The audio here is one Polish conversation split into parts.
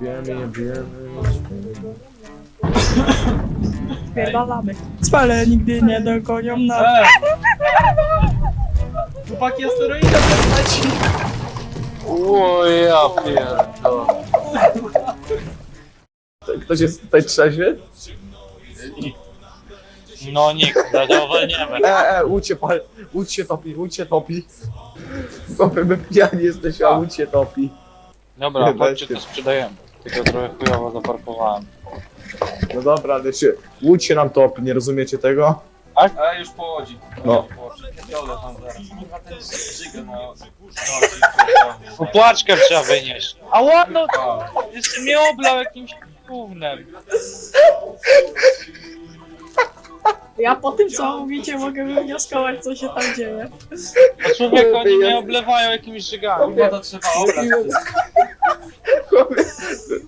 Jebiemy, jebiemy. Pierdalamy. Cwale nigdy nie dogonią nas. Eee! Chłopaki, ja steroidę postaci. O ja pierdolę. Ktoś jest tutaj trzeźwy? No nikt, zadowolniemy. E, e, łódź się, pal, łódź się topi, łódź się topi. Chłopie, my pijani jesteśmy, a łódź się topi. Dobra, Nie, chodźcie to sprzedajemy. Tylko trochę chujowo zaparkowałem. No dobra, ale się, łódź się nam topi, nie rozumiecie tego? A już po łodzi. No. Dole tam zaraz. Kurwa, ten na... Popłaczkę trzeba wynieść. A ładno, jeszcze mnie oblał jakimś gównem. Ja po tym co mówicie mogę wywnioskować co się tam dzieje. A człowieku, oni mnie oblewają jakimiś żygami. Kurwa, to trzeba obrać. Chłopie,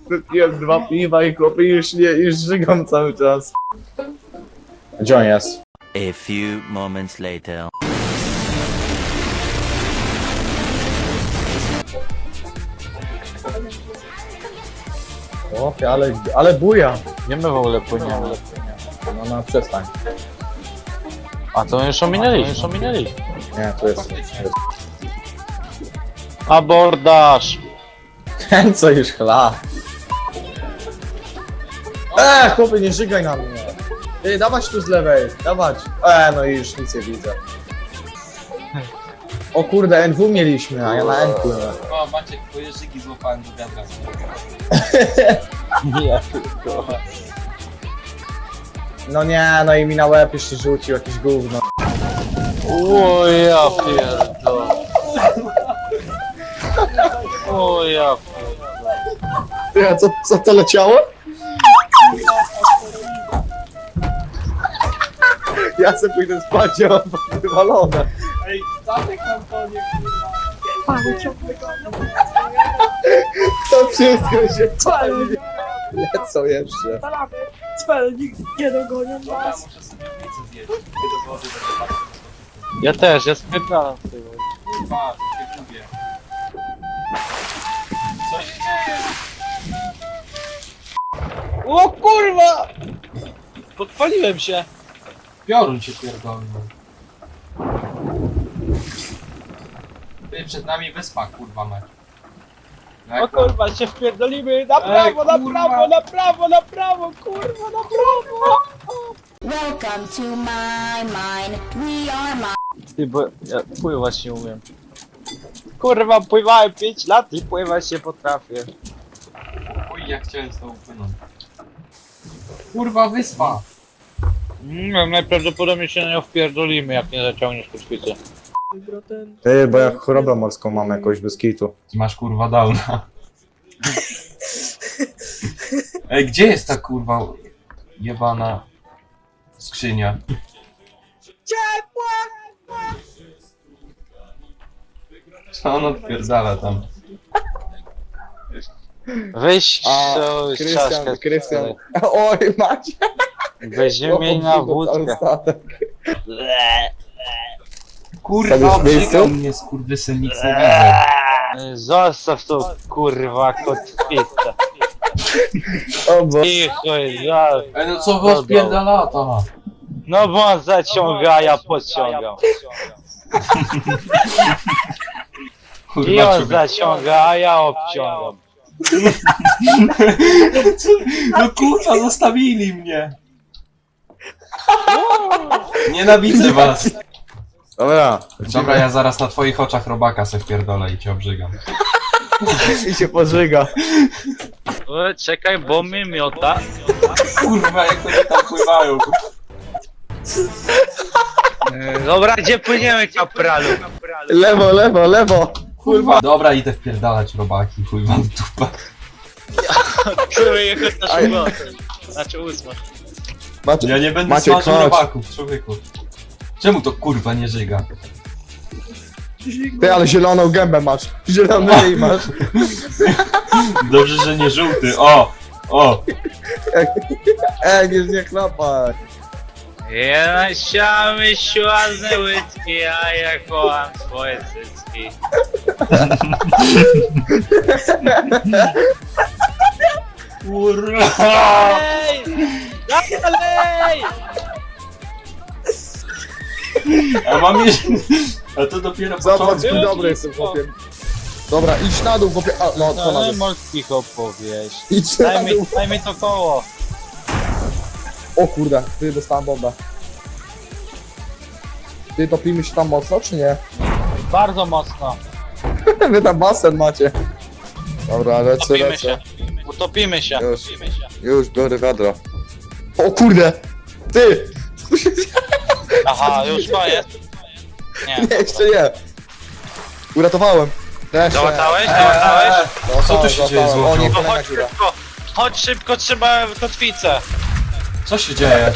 wypiłem dwa piwa i chłopie już nie, już żygam cały czas. Gdzie on jest? A few moments later. Chłopie, ale, ale buja. Nie my w ogóle płyniemy. No, no, przestań. A to już ominęliśmy. Już ominęliśmy. Nie, to jest... Abordaż. Ten co już chla. E, chłopie, nie żygaj na mnie. Ty, dawać tu z lewej, dawać. E, no i już nic nie widzę. O kurde, NW mieliśmy, a ja na N płynę. O, Maciek, twoje żygi złapałem do wiadra. Nie, No nie, no i mi na łeb jeszcze rzucił jakieś gówno. O ja pierdolę. O ja Ty, a co, co to leciało? Ja se pójdę spać, ja mam wywalone. Ej, statek nam konie, kurwa. Paweł ciągle. To wszystko się pali. Lecą jeszcze. Nigdy nie dogonią Dobra, nas. muszę sobie pizzę zjeść. Idę do wody, będę patrzył. Ja też, ja spierdalam z tego. Kurwa, się gubię. Co się dzieje? O kurwa! Podpaliłem się. Piorun się pierdolny. Ty, przed nami wyspa, kurwa mać. O kurwa, się wpierdolimy na prawo, na kurwa. prawo, na prawo, na prawo, kurwa, na prawo! Welcome to my mind. We are my. Ty, bo ja pływać nie umiem. Kurwa, pływałem 5 lat i pływać nie potrafię. Oj, jak chciałem z tobą płynąć. Kurwa, wyspa! Nie wiem, najprawdopodobniej się na nią wpierdolimy, jak nie zaciągniesz kotwicy. Ty, bo ja chorobę morską mam jakoś bez kitu. Masz kurwa downa. Ej, gdzie jest ta kurwa jebana skrzynia? Co on odpierdala tam? Weź A, to Krystian, czaszkę. Krystian. Oj, macie. Weźmiemy jej na wódkę. Kurwa, Stawiasz obrzygał mnie skurwysyn, nic nie widzę. Zostaw to kurwa kotwicę. O bo... Cicho, ja. Ej, no co wy odpierdala to? No bo on zaciąga, a ja podciągam. I Kurwa, on zaciąga, a ja obciągam. No kurwa, zostawili mnie! Nienawidzę was! Dobra. Dobra, ja zaraz na twoich oczach robaka se wpierdolę i cię obrzygam. I się pożyga. O, czekaj, bo mi miota. Kurwa, jak oni tam pływają. E, Dobra, gdzie płyniemy, kapralu? Lewo, lewo, lewo. Kurwa. Dobra, idę wpierdalać robaki, chuj wam w dupę. Który jechać na szóstą. Znaczy ósmą. Macie, Ja nie będę Maciek, smażył chodź. robaków, człowieku. Czemu to kurwa nie żyga? Ty, ale zieloną gębę masz. Zielony ryj masz. Dobrze, że nie żółty. O! O! Ej, nie, nie chlapaj. Ja siamy ładne łydki, a ja kocham swoje cycki. Kurwa! Ej! Dalej! A mam jeszcze... A to dopiero Zobacz, początek. mój dobry jestem chłopiem. Dobra, idź na dół, chłopie. A, no, co na Ale dół? morskich opowieść. Idź na Daj mi, dół. daj mi to koło. O kurde, ty dostałem bombę. Ty topimy się tam mocno, czy nie? Bardzo mocno. Wy tam basen macie. Dobra, lecę, Utopimy lecę. się. Utopimy się. Już. Utopimy się. Już biorę wiadro. O kurde! Ty! Aha, już koniec. Nie. Nie, jeszcze nie. Uratowałem. Jeszcze. Załatałeś? Eee, Załatałeś? Załatałem, Co tu się dzieje, załatałem. O nie, No kolejna chodź dziura. szybko. Chodź szybko, trzeba kotwicę. Co się dzieje?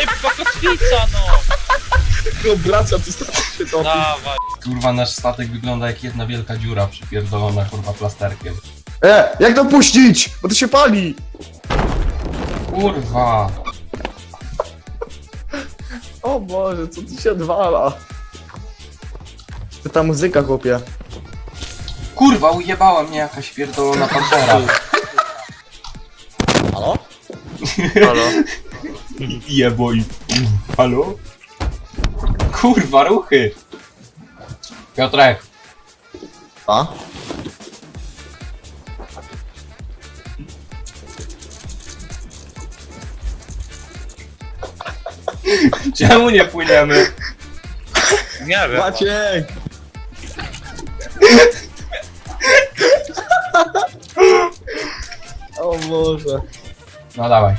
Szybko, kotwica no. Tylko bracia, ty statek się topi. Dawaj. Kurwa, nasz statek wygląda jak jedna wielka dziura przypierdolona kurwa plasterkiem. E, jak to puścić? Bo to się pali! Kurwa! O Boże, co tu się odwala? To ta muzyka, chłopie. Kurwa, ujebała mnie jakaś pierdolona pantera. Halo? Halo? Jebo i... Halo? Kurwa, ruchy! Piotrek, A? czemu nie płyniemy? Nie wiem. Maciek! o Boże. No dawaj.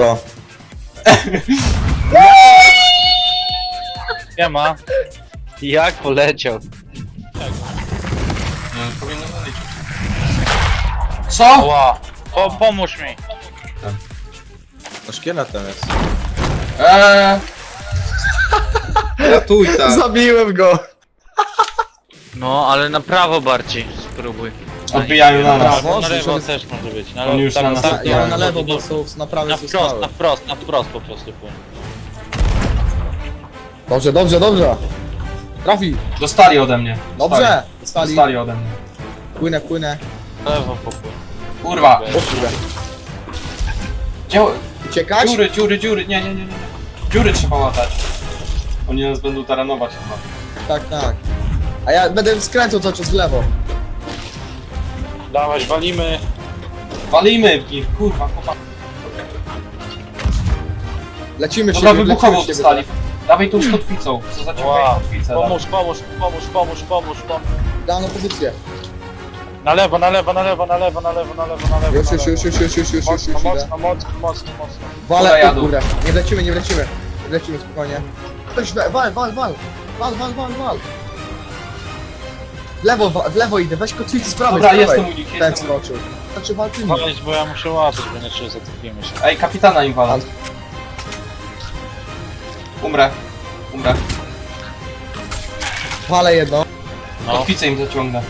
Co? Nie ma. Jak poleciał? Nie, powinno być. Co? Ła. Po, pomóż mi. To szkieletem jest. Eee. Ratuj tak. Zabiłem go! No, ale na prawo bardziej spróbuj. Odbijają na nas. Prawo? Na lewo Żeby- też może być. Na On lewo, już na nas tak. Ja na lewo, bo są na prawej Na wprost, zostały. na wprost, na wprost po prostu płyń. Dobrze, dobrze, dobrze. Trafi. Dostali ode mnie. Dobrze. Dostali. Dostali ode mnie. Płynę, płynę. Na lewo popłyń. Kurwa. O kurde. Uciekać? Dziury, dziury, dziury. Nie, nie, nie, nie. Dziury trzeba łatać. Oni nas będą taranować chyba. Tak, tak. A ja będę skręcał cały czas w lewo. Dawać, walimy. Walimy w nich, kurwa, chłopak. Lecimy Dobra, siebie, wybuchowo dostali. Dawaj tą z kotwicą. Co za ciekawe Ła. kotwicę. Pomóż, pomóż, pomóż, pomóż, pomóż, pomóż. Daną pozycję. Na lewo, na lewo, na lewo, na lewo, na lewo, na lewo, na lewo. Już, na już, lewo. już, już, już, już, już, już, Mocno, już, idę. mocno, mocno, mocno, mocno. Dobra, Wale, o jadą. kurde. Nie wlecimy, nie wlecimy. Nie wlecimy, spokojnie. Ktoś, we- wal, wal, wal. Wal, wal, wal, wal. W lewo, wa- w lewo idę, weź kotwicy z prawej, Dobra, z u nich, Ten skoczył. Znaczy walczymy. Walić, bo ja muszę łapać, bo inaczej zatopimy się. Ej, kapitana im walą. Umrę. Umrę. Wale jedno. No. Kotwicę im zaciągnę.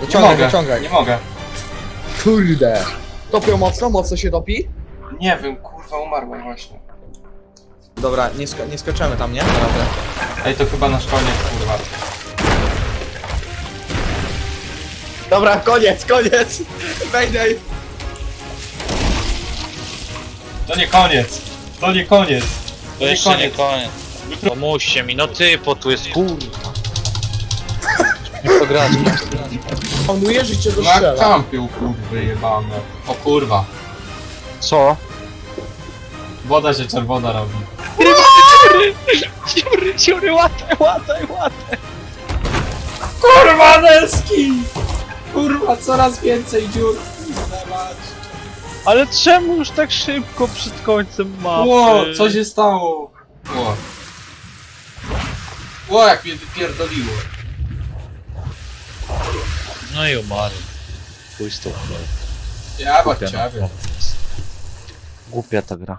Nie Wyciągaj, mogę. wyciągaj. Nie mogę. Kurde. Topią mocno, mocno się topi? Nie wiem, kurwa, umarłem właśnie. Dobra, nie, sk nie skaczemy tam, nie? Dobra. Ej, to chyba nasz koniec, kurwa. Dobra, koniec, koniec. Mayday. To nie koniec. To nie koniec. To To nie jeszcze nie koniec. koniec. Pomóżcie mi, no ty, po tu jest kurwa. Nie pograć. Panuje życie do No jak strzela. kampił, kurwy jebane. O kurwa. Co? Woda się czerwona robi. Dziury, dziury, łataj, łataj, łataj. Kurwa deski! Kurwa, coraz więcej dziur. Ale czemu już tak szybko przed końcem mapy? Ło, co się stało? Ło. Ło, jak mnie wypierdoliło. No i umarł. Pójdź tu. Ja ciebie. Głupia ta gra.